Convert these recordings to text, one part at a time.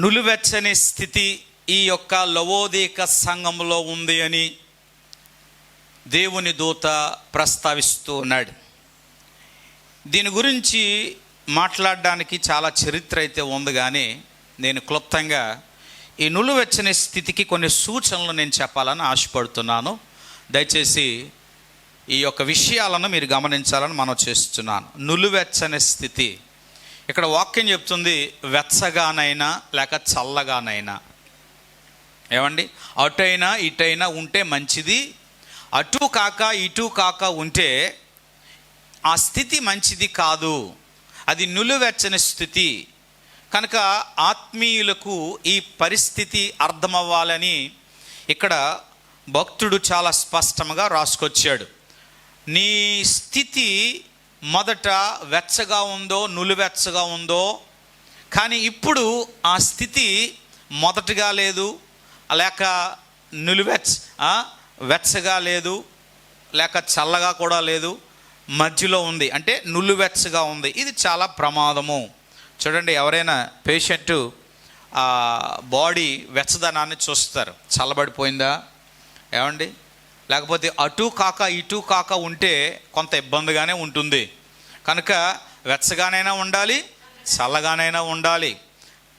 నులివెచ్చని స్థితి ఈ యొక్క లవోదీక సంఘంలో ఉంది అని దేవుని దూత ప్రస్తావిస్తూ ఉన్నాడు. దీని గురించి మాట్లాడడానికి చాలా చరిత్ర అయితే ఉంది కానీ నేను క్లుప్తంగా ఈ నులువెచ్చని స్థితికి కొన్ని సూచనలు నేను చెప్పాలని ఆశపడుతున్నాను. దయచేసి ఈ యొక్క విషయాలను మీరు గమనించాలని మనం చేస్తున్నాను. నులువెచ్చని స్థితి. ఇక్కడ వాక్యం చెప్తుంది వెచ్చగానైనా లేక చల్లగానైనా. ఏమండి? అటైనా ఇటైనా ఉంటే మంచిది అటు కాక ఇటు కాక ఉంటే ఆ స్థితి మంచిది కాదు. అది నులివెచ్చని స్థితి. కనుక ఆత్మీయులకు ఈ పరిస్థితి అర్థమవ్వాలని ఇక్కడ భక్తుడు చాలా స్పష్టంగా రాసుకొచ్చాడు. నీ స్థితి మొదట వెచ్చగా ఉందో నులివెచ్చగా ఉందో కానీ ఇప్పుడు ఆ స్థితి మొదటగా లేదు లేక నులివెచ్చ వెచ్చగా లేదు లేక చల్లగా కూడా లేదు మధ్యలో ఉంది. అంటే నులివెచ్చగా ఉంది. ఇది చాలా ప్రమాదము. చూడండి ఎవరైనా పేషెంట్ బాడీ వెచ్చదనాన్ని చూస్తారు. చల్లబడిపోయిందా? ఏమండి? లేకపోతే అటు కాక ఇటు కాక ఉంటే కొంత ఇబ్బందిగానే ఉంటుంది. కనుక వెచ్చగానైనా ఉండాలి చల్లగానైనా ఉండాలి.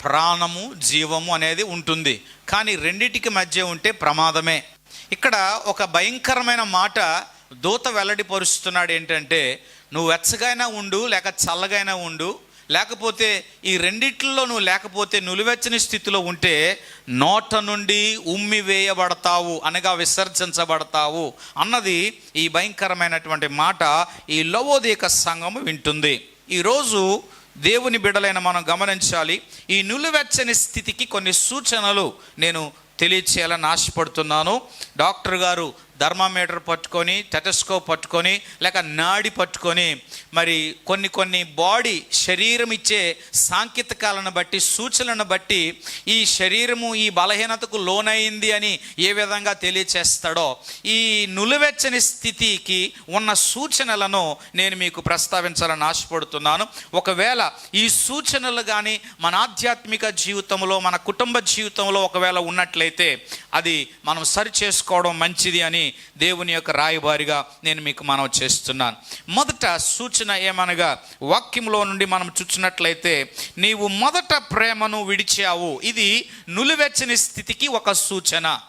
ప్రాణము జీవము అనేది ఉంటుంది. కానీ రెండిటికి మధ్య ఉంటే ప్రమాదమే. ఇక్కడ ఒక భయంకరమైన మాట దూత వెల్లడిపరుస్తున్నాడు ఏంటంటే నువ్వు వెచ్చగైనా ఉండు లేక చల్లగైనా ఉండు లేకపోతే ఈ రెండిట్లో నువ్వు లేకపోతే నులివెచ్చని స్థితిలో ఉంటే నోట నుండి ఉమ్మి వేయబడతావు అనగా విసర్జించబడతావు అన్నది ఈ భయంకరమైనటువంటి మాట ఈ లవోదీక సంఘము వింటుంది. ఈరోజు దేవుని బిడలైన మనం గమనించాలి ఈ నులివెచ్చని స్థితికి కొన్ని సూచనలు నేను తెలియచేయాలని ఆశపడుతున్నాను. డాక్టర్ గారు థర్మామీటర్ పట్టుకొని టెటస్కోప్ పట్టుకొని లేక నాడి పట్టుకొని మరి కొన్ని కొన్ని బాడీ శరీరం ఇచ్చే సాంకేతికాలను బట్టి సూచనలను బట్టి ఈ శరీరము ఈ బలహీనతకు లోనైంది అని ఏ విధంగా తెలియచేస్తాడో ఈ నులివెచ్చని స్థితికి ఉన్న సూచనలను నేను మీకు ప్రస్తావించాలని ఆశపడుతున్నాను. ఒకవేళ ఈ సూచనలు కానీ మన ఆధ్యాత్మిక జీవితంలో మన కుటుంబ జీవితంలో ఒకవేళ ఉన్నట్లయితే అది మనం సరి చేసుకోవడం మంచిది అని దేవుని యొక్క రాయబారిగా నేను మీకు మనం చేస్తున్నాను. మొదట సూచన ఏమనగా వాక్యంలో నుండి మనం చూచినట్లయితే నీవు మొదట ప్రేమను విడిచావు. ఇది నులివెచ్చని స్థితికి ఒక సూచన.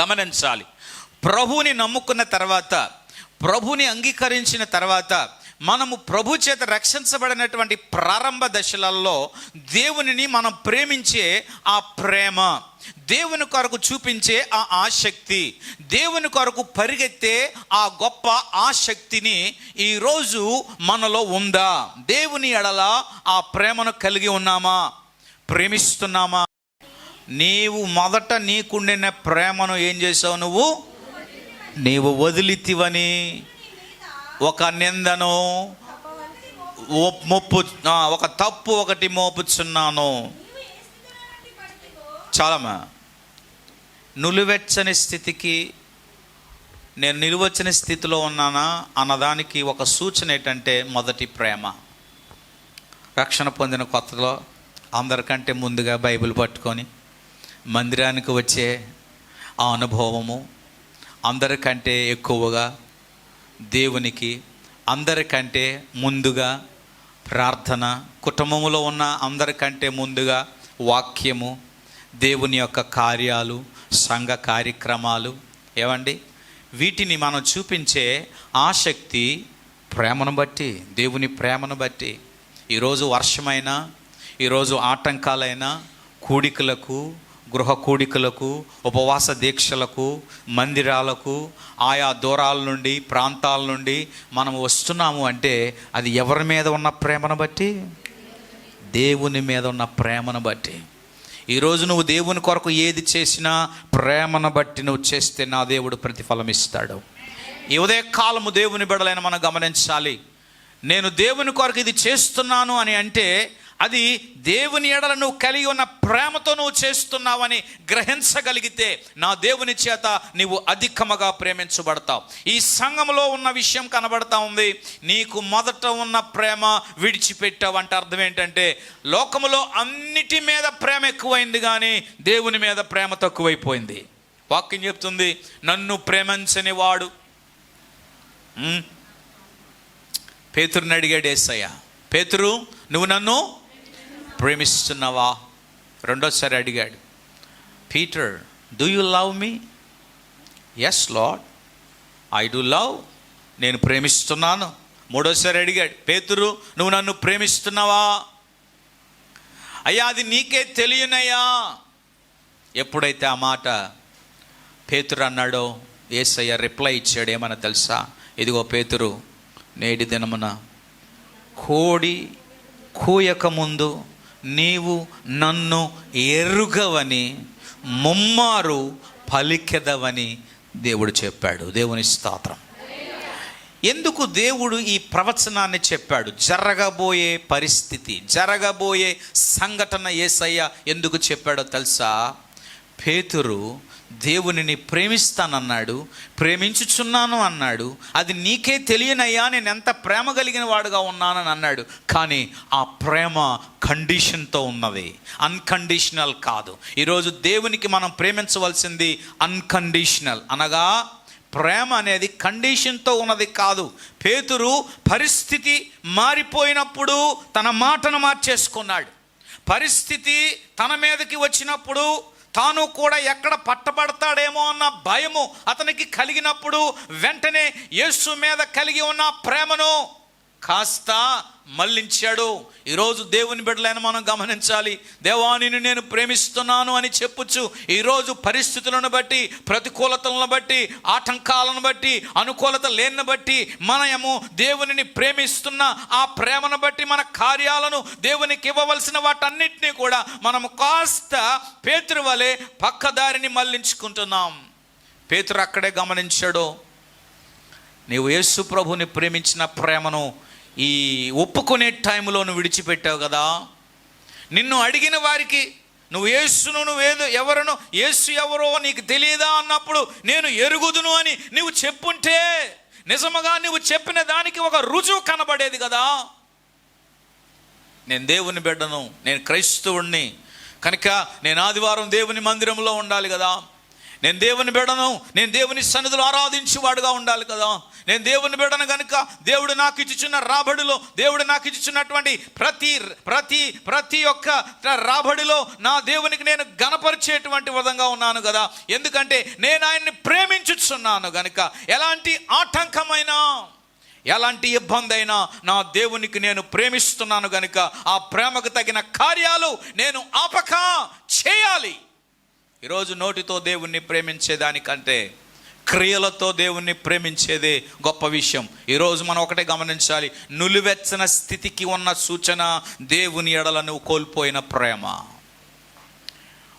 గమనించాలి. ప్రభువుని నమ్ముకున్న తర్వాత ప్రభుని అంగీకరించిన తర్వాత మనము ప్రభు చేత రక్షించబడినటువంటి ప్రారంభ దశలలో దేవునిని మనం ప్రేమించే ఆ ప్రేమ దేవుని కొరకు చూపించే ఆ ఆసక్తి దేవుని కొరకు పరిగెత్తే ఆ గొప్ప ఆసక్తిని ఈరోజు మనలో ఉందా? దేవుని ఎడల ఆ ప్రేమను కలిగి ఉన్నామా? ప్రేమిస్తున్నామా? నీవు మొదట నీకుండిన ప్రేమను ఏం చేసావు నువ్వు? నీవు వదిలితివని. ఒక నిందను మొప్పు ఒక తప్పు ఒకటి మోపుచున్నాను. చాలమ్మా. నులివెచ్చని స్థితికి నేను నిలువచ్చని స్థితిలో ఉన్నానా అన్నదానికి ఒక సూచన ఏంటంటే మొదటి ప్రేమ. రక్షణ పొందిన కొత్తలో అందరికంటే ముందుగా బైబిల్ పట్టుకొని మందిరానికి వచ్చే ఆ అనుభవము అందరికంటే ఎక్కువగా దేవునికి అందరికంటే ముందుగా ప్రార్థన కుటుంబంలో ఉన్న అందరికంటే ముందుగా వాక్యము దేవుని యొక్క కార్యాలు సంఘ కార్యక్రమాలు ఏమండి వీటిని మనం చూపించే ఆసక్తి ప్రేమను బట్టి దేవుని ప్రేమను బట్టి ఈరోజు వర్షమైనా ఈరోజు ఆటంకాలైనా కూడికలకు గృహ కూడికలకు ఉపవాస దీక్షలకు మందిరాలకు ఆయా దూరాల నుండి ప్రాంతాల నుండి మనం వస్తున్నాము అంటే అది ఎవరి మీద ఉన్న ప్రేమను బట్టి? దేవుని మీద ఉన్న ప్రేమను బట్టి. ఈరోజు నువ్వు దేవుని కొరకు ఏది చేసినా ప్రేమను బట్టి నువ్వు చేస్తే నా దేవుడు ప్రతిఫలం ఇస్తాడు ఈ కాలము దేవుని బిడలైన మనం గమనించాలి. నేను దేవుని కొరకు ఇది చేస్తున్నాను అని అంటే అది దేవుని ఎడల నువ్వు కలిగి ఉన్న ప్రేమతో నువ్వు చేస్తున్నావని గ్రహించగలిగితే నా దేవుని చేత నీవు అధికముగా ప్రేమించబడతావు. ఈ సంఘంలో ఉన్న విషయం కనబడతా ఉంది. నీకు మొదట ఉన్న ప్రేమ విడిచిపెట్టావు అంటే అర్థం ఏంటంటే లోకములో అన్నిటి మీద ప్రేమ ఎక్కువైంది కానీ దేవుని మీద ప్రేమ తక్కువైపోయింది. వాక్యం చెప్తుంది నన్ను ప్రేమించని వాడు. పేతురుని అడిగాడు ఏసయ్య పేతురు నువ్వు నన్ను ప్రేమిస్తున్నావా? రెండోసారి అడిగాడు. Peter do you love me yes Lord I do love నేను ప్రేమిస్తున్నాను. మూడోసారి అడిగాడు. పేతురు నువ్వు నన్ను ప్రేమిస్తున్నావా? అయ్యా అది నీకే తెలియనయ్యా. ఎప్పుడైతే ఆ మాట పేతురు అన్నాడో? ఏసయ్య రిప్లై ఇచ్చాడు. ఏమన్నా తెలుసా? ఇదిగో పేతురు నేటి దినమున కోడి కూయక ముందు నీవు నన్ను ఎరుగవని ముమ్మారు పలికెదవని దేవుడు చెప్పాడు. దేవుని స్తోత్రం. ఎందుకు దేవుడు ఈ ప్రవచనాన్ని చెప్పాడు? జరగబోయే పరిస్థితి జరగబోయే సంఘటన ఏసయ్య ఎందుకు చెప్పాడో తెలుసా? పేతురు దేవునిని ప్రేమిస్తానన్నాడు ప్రేమించుచున్నాను అన్నాడు అది నీకే తెలియనయ్యా నేను ఎంత ప్రేమ కలిగిన వాడుగా ఉన్నానని అన్నాడు. కానీ ఆ ప్రేమ కండిషన్తో ఉన్నది. అన్కండిషనల్ కాదు. ఈరోజు దేవునికి మనం ప్రేమించవలసింది అన్కండిషనల్ అనగా ప్రేమ అనేది కండిషన్తో ఉన్నది కాదు. పేతురు పరిస్థితి మారిపోయినప్పుడు తన మాటను మార్చేసుకున్నాడు. పరిస్థితి తన మీదకి వచ్చినప్పుడు తాను కూడా ఎక్కడ పట్టబడతాడేమో అన్న భయము అతనికి కలిగినప్పుడు వెంటనే యేసు మీద కలిగి ఉన్న ప్రేమను కాస్త మళ్ళించాడు. ఈరోజు దేవుని బిడ్డలైన మనం గమనించాలి. దేవానిని నేను ప్రేమిస్తున్నాను అని చెప్పొచ్చు ఈరోజు పరిస్థితులను బట్టి ప్రతికూలతలను బట్టి ఆటంకాలను బట్టి అనుకూలత లేని బట్టి మనము దేవునిని ప్రేమిస్తున్న ఆ ప్రేమను బట్టి మన కార్యాలను దేవునికి ఇవ్వవలసిన వాటన్నిటినీ కూడా మనము కాస్త పేతురు వలె పక్కదారిని మళ్ళించుకుంటున్నాం. పేతురు అక్కడే గమనించాడు. నీవు యేసు ప్రభుని ప్రేమించిన ప్రేమను ఈ ఒప్పుకునే టైంలో నువ్వు విడిచిపెట్టావు కదా. నిన్ను అడిగిన వారికి నువ్వు యేసును నువ్వేదో ఎవరను యేసు ఎవరో నీకు తెలియదా? అన్నప్పుడు నేను ఎరుగుదును అని నువ్వు చెప్పుంటే నిజముగా నువ్వు చెప్పిన దానికి ఒక రుజువు కనబడేది కదా. నేను దేవుని బిడ్డను నేను క్రైస్తవుణ్ణి కనుక నేను ఆదివారం దేవుని మందిరంలో ఉండాలి కదా. నేను దేవుని బిడను నేను దేవుని సన్నిధిలో ఆరాధించేవాడుగా ఉండాలి కదా. నేను దేవుని బిడను కనుక దేవుడు నాకు ఇచ్చుచున్న రాబడిలో దేవుడు నాకు ఇచ్చుచున్నటువంటి ప్రతి ప్రతి ప్రతి ఒక్క రాబడిలో నా దేవునికి నేను గణపరిచేటువంటి విధంగా ఉన్నాను కదా. ఎందుకంటే నేను ఆయన్ని ప్రేమించుచున్నాను కనుక ఎలాంటి ఆటంకమైన ఎలాంటి ఇబ్బంది అయినా నా దేవునికి నేను ప్రేమిస్తున్నాను గనుక ఆ ప్రేమకు తగిన కార్యాలు నేను ఆపక చేయాలి. ఈరోజు నోటితో దేవుణ్ణి ప్రేమించేదానికంటే క్రియలతో దేవుణ్ణి ప్రేమించేదే గొప్ప విషయం. ఈరోజు మనం ఒకటే గమనించాలి. నులివెచ్చన స్థితికి ఉన్న సూచన దేవుని ఎడల నువ్వు కోల్పోయిన ప్రేమ.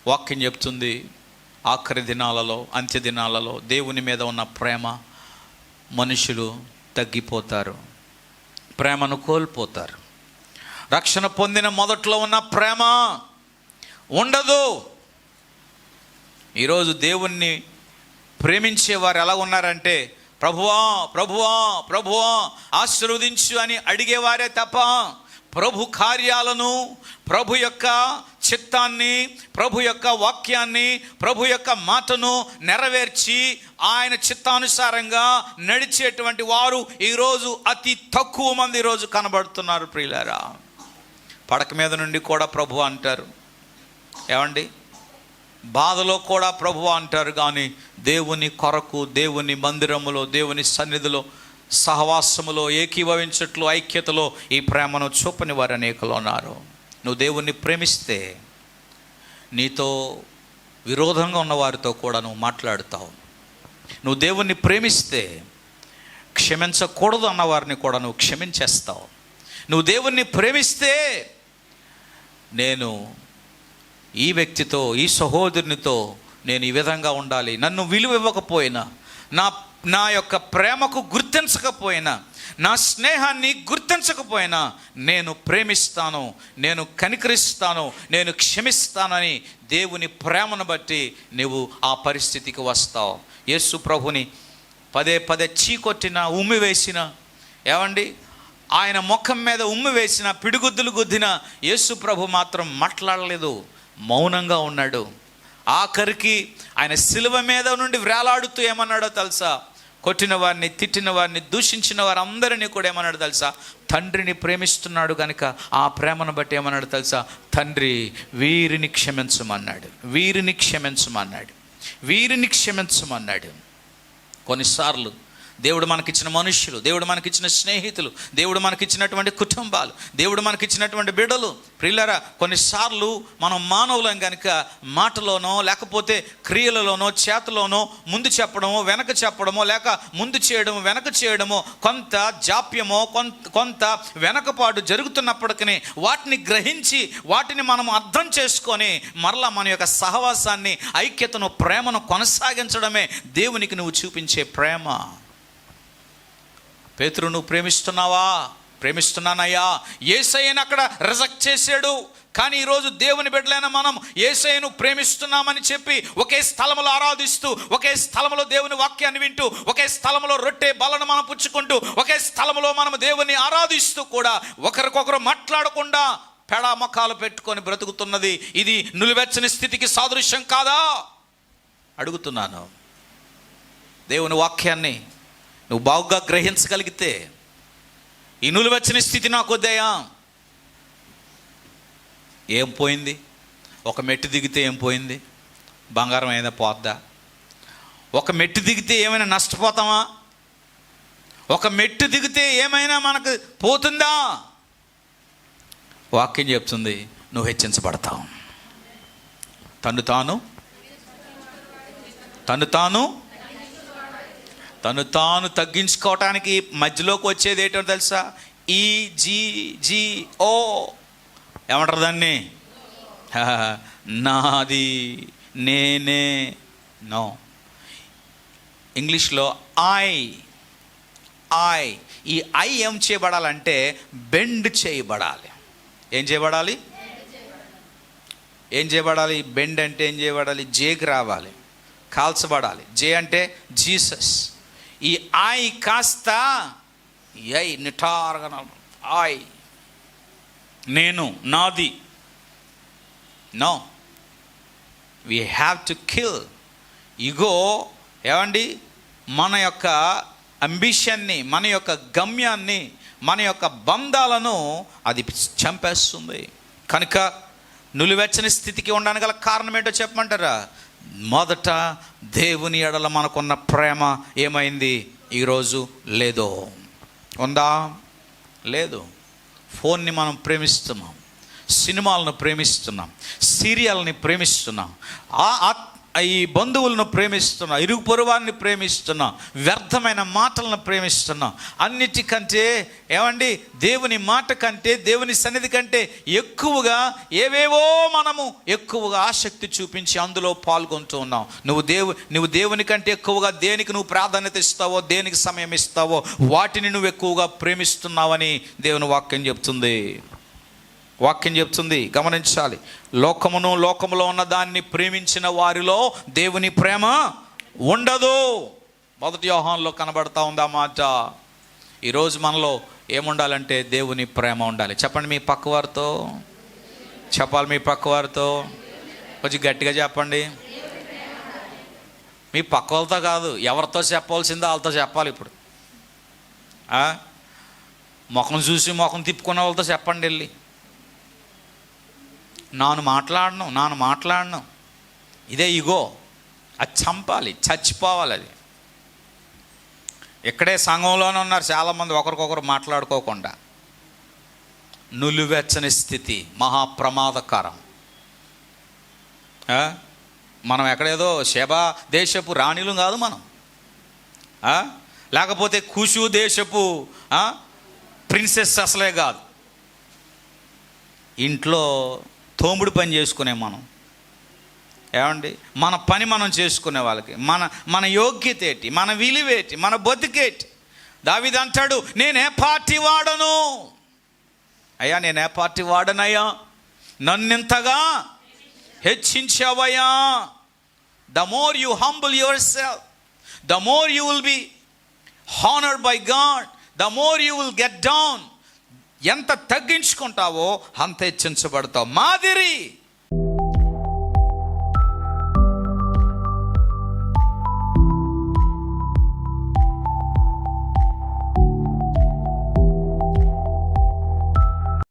వాక్యం చెప్తుంది ఆఖరి దినాలలో అంత్య దినాలలో దేవుని మీద ఉన్న ప్రేమ మనుషులు తగ్గిపోతారు. ప్రేమను కోల్పోతారు. రక్షణ పొందిన మొదట్లో ఉన్న ప్రేమ ఉండదు. ఈరోజు దేవుణ్ణి ప్రేమించేవారు ఎలా ఉన్నారంటే ప్రభువా ప్రభువా ప్రభువా ఆశీర్వదించు అని అడిగేవారే తప్ప ప్రభు కార్యాలను ప్రభు యొక్క చిత్తాన్ని ప్రభు యొక్క వాక్యాన్ని ప్రభు యొక్క మాటను నెరవేర్చి ఆయన చిత్తానుసారంగా నడిచేటువంటి వారు ఈరోజు అతి తక్కువ మంది ఈరోజు కనబడుతున్నారు ప్రియులారా. పడక మీద నుండి కూడా ప్రభు అంటారు. ఏమండి? బాధలో కూడా ప్రభు అంటారు కానీ దేవుని కొరకు దేవుని మందిరములో దేవుని సన్నిధిలో సహవాసములో ఏకీభవించట్లు ఐక్యతలో ఈ ప్రేమను చూపని వారు అనేకలు ఉన్నారు. నువ్వు దేవుణ్ణి ప్రేమిస్తే నీతో విరోధంగా ఉన్న వారితో కూడా నువ్వు మాట్లాడుతావు. నువ్వు దేవుణ్ణి ప్రేమిస్తే క్షమించకూడదు అన్నవారిని కూడా నువ్వు క్షమించేస్తావు. నువ్వు దేవుణ్ణి ప్రేమిస్తే నేను ఈ వ్యక్తితో ఈ సహోదరునితో నేను ఈ విధంగా ఉండాలి. నన్ను విలువ ఇవ్వకపోయినా నా నా యొక్క ప్రేమకు గుర్తించకపోయినా నా స్నేహాన్ని గుర్తించకపోయినా నేను ప్రేమిస్తాను నేను కనికరిస్తాను నేను క్షమిస్తానని దేవుని ప్రేమను బట్టి నువ్వు ఆ పరిస్థితికి వస్తావు. యేసు ప్రభుని పదే పదే చీకొట్టిన ఉమ్మి వేసిన ఏమండి? ఆయన ముఖం మీద ఉమ్మి వేసిన పిడిగుద్దులు గుద్దిన యేసు ప్రభు మాత్రం మాట్లాడలేదు. మౌనంగా ఉన్నాడు. ఆఖరికి ఆయన శిలువ మీద నుండి వేలాడుతూ ఏమన్నాడో తెలుసా? కొట్టిన వారిని తిట్టిన వారిని దూషించిన వారందరినీ కూడా ఏమన్నాడు తెలుసా? తండ్రిని ప్రేమిస్తున్నాడు కనుక ఆ ప్రేమను బట్టి ఏమన్నాడు తెలుసా? తండ్రి వీరిని క్షమించమన్నాడు. వీరిని క్షమించమన్నాడు. వీరిని క్షమించమన్నాడు. కొన్నిసార్లు దేవుడు మనకిచ్చిన మనుష్యులు దేవుడు మనకిచ్చిన స్నేహితులు దేవుడు మనకిచ్చినటువంటి కుటుంబాలు దేవుడు మనకిచ్చినటువంటి బిడలు ప్రిల్లరా కొన్నిసార్లు మనం మానవులం కనుక మాటలోనో లేకపోతే క్రియలలోనో చేతలోనో ముందు చెప్పడమో వెనక చెప్పడమో లేక ముందు చేయడము వెనక చేయడమో కొంత జాప్యమో కొంత కొంత వెనకపాటు జరుగుతున్నప్పటికీ వాటిని గ్రహించి వాటిని మనం అర్థం చేసుకొని మరలా మన యొక్క సహవాసాన్ని ఐక్యతను ప్రేమను కొనసాగించడమే దేవునికి నువ్వు చూపించే ప్రేమ. పేతురు నువ్వు ప్రేమిస్తున్నావా? ప్రేమిస్తున్నానయ్యా. ఏసయ్యను అక్కడ రిజెక్ట్ చేశాడు. కానీ ఈరోజు దేవుని బిడ్డలైన మనం ఏసయ్యను ప్రేమిస్తున్నామని చెప్పి ఒకే స్థలంలో ఆరాధిస్తూ ఒకే స్థలంలో దేవుని వాక్యాన్ని వింటూ ఒకే స్థలంలో రొట్టె బలను మనం పుచ్చుకుంటూ ఒకే స్థలంలో మనం దేవుని ఆరాధిస్తూ కూడా ఒకరికొకరు మాట్లాడకుండా పెడామకాలు పెట్టుకొని బ్రతుకుతున్నది. ఇది నులివెచ్చని స్థితికి సాదృశ్యం కాదా? అడుగుతున్నాను. దేవుని వాక్యాన్ని నువ్వు బాగుగా గ్రహించగలిగితే ఈ వచ్చిన స్థితి నాకు వద్దయా ఏం పోయింది? ఒక మెట్టు దిగితే ఏం పోయింది? బంగారం ఏదైనా పోద్దా? ఒక మెట్టు దిగితే ఏమైనా నష్టపోతామా? ఒక మెట్టు దిగితే ఏమైనా మనకు పోతుందా? వాక్యం చెప్తుంది నువ్వు హెచ్చించబడతావు. తను తాను తను తాను తను తాను తగ్గించుకోవటానికి మధ్యలోకి వచ్చేది ఏంటో తెలుసా? ఈ జీ జీ ఓ ఏమంటారు దాన్ని? నాది నేనే. నో. ఇంగ్లీష్లో ఐ. ఐ. ఈ ఐ ఏం చేయబడాలంటే బెండ్ చేయబడాలి. ఏం చేయబడాలి? ఏం చేయబడాలి? బెండ్ అంటే ఏం చేయబడాలి? జేకి రావాలి. కాల్చబడాలి. జే అంటే జీసస్. ఈ ఆయ్ కాస్త ఐ నిఠారగా ఆయ్ నేను నాది. No. We have to kill ego ఏమండి? మన యొక్క అంబిషన్ని మన యొక్క గమ్యాన్ని మన యొక్క బంధాలను అది చంపేస్తుంది. కనుక నులివెచ్చని స్థితికి ఉండడానికి గల కారణం ఏంటో చెప్పమంటారా? మొదట దేవుని ఎడల మనకున్న ప్రేమ ఏమైంది? ఈరోజు లేదో. ఉందా? లేదు. ఫోన్ని మనం ప్రేమిస్తున్నాం. సినిమాలను ప్రేమిస్తున్నాం. సీరియల్ని ప్రేమిస్తున్నాం. ఆ ఈ బంధువులను ప్రేమిస్తున్నా ఇరుగు పొరువారిని ప్రేమిస్తున్నా వ్యర్థమైన మాటలను ప్రేమిస్తున్నా అన్నిటికంటే ఏమండి దేవుని మాట కంటే దేవుని సన్నిధి కంటే ఎక్కువగా ఏవేవో మనము ఎక్కువగా ఆసక్తి చూపించి అందులో పాల్గొంటూ ఉన్నాం. నువ్వు దేవు నువ్వు దేవుని కంటే ఎక్కువగా దేనికి నువ్వు ప్రాధాన్యత ఇస్తావో దేనికి సమయం ఇస్తావో వాటిని నువ్వు ఎక్కువగా ప్రేమిస్తున్నావని దేవుని వాక్యం చెప్తుంది. వాక్యం చెప్తుంది గమనించాలి. లోకమును లోకములో ఉన్న దాన్ని ప్రేమించిన వారిలో దేవుని ప్రేమ ఉండదు. మొదటి వ్యూహంలో కనబడతా ఉందా మాట? ఈరోజు మనలో ఏముండాలంటే దేవుని ప్రేమ ఉండాలి. చెప్పండి మీ పక్కవారితో చెప్పాలి మీ పక్కవారితో కొంచెం గట్టిగా చెప్పండి. మీ పక్క వాళ్ళతో కాదు ఎవరితో చెప్పాల్సిందో వాళ్ళతో చెప్పాలి ఇప్పుడు. ముఖం చూసి ముఖం తిప్పుకున్న వాళ్ళతో చెప్పండి వెళ్ళి. నాను మాట్లాడను నాను మాట్లాడను. ఇదే ఇగో. అది చంపాలి చచ్చిపోవాలి అది. ఇక్కడే సంఘంలోనే ఉన్నారు చాలామంది ఒకరికొకరు మాట్లాడుకోకుండా. నులివెచ్చని స్థితి మహాప్రమాదకరం. మనం ఎక్కడేదో శబా దేశపు రాణిలు కాదు మనం. లేకపోతే కుషు దేశపు ప్రిన్సెస్ అసలే కాదు. ఇంట్లో తోముడు పని చేసుకునే మనం. ఏమండి? మన పని మనం చేసుకునే వాళ్ళకి. మన మన యోగ్యత ఏంటి? మన విలువేటి మన బతుకేటి దావిది అంటాడు నేనే పార్టీ వాడను? అయ్యా నేనే పార్టీ వాడనయ్యా? నన్నింతగా హెచ్చించావయ్యా. The more you humble yourself the more you will be honoured by God the more you will get down ఎంత తగ్గించుకుంటావో అంత హెచ్చించబడతావు మాదిరి.